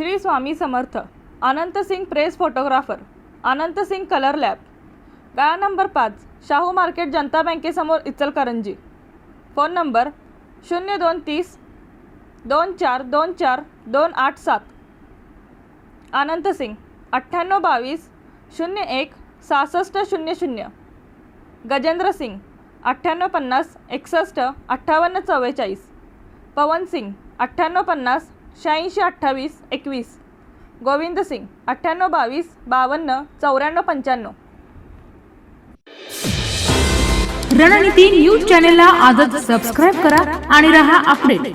Shri Swami Samarth Anant Singh press photographer Anant Singh colour lab. गाळा number पाच Shahu market जनता बँकेसमोर Ichalkaranji. Phone number शून्य दोन तीस दोन चार दोन चार दोन आठ सात. अनंत सिंग अठ्ठ्याण्णव बावीस शून्य एक सहासष्ट शून्य शून्य. गजेंद्र सिंग अठ्ठ्याण्णव पन्नास एकसष्ट अठ्ठावन्न चव्वेचाळीस. पवन सिंग अठ्ठ्याण्णव पन्नास शहाऐंशी अठ्ठावीस एकवीस. गोविंद सिंग अठ्ठ्याण्णव बावीस बावन्न चौऱ्याण्णव पंच्याण्णव. रणनीती न्यूज चॅनेलला आजच सबस्क्राईब करा आणि रहा अपडेट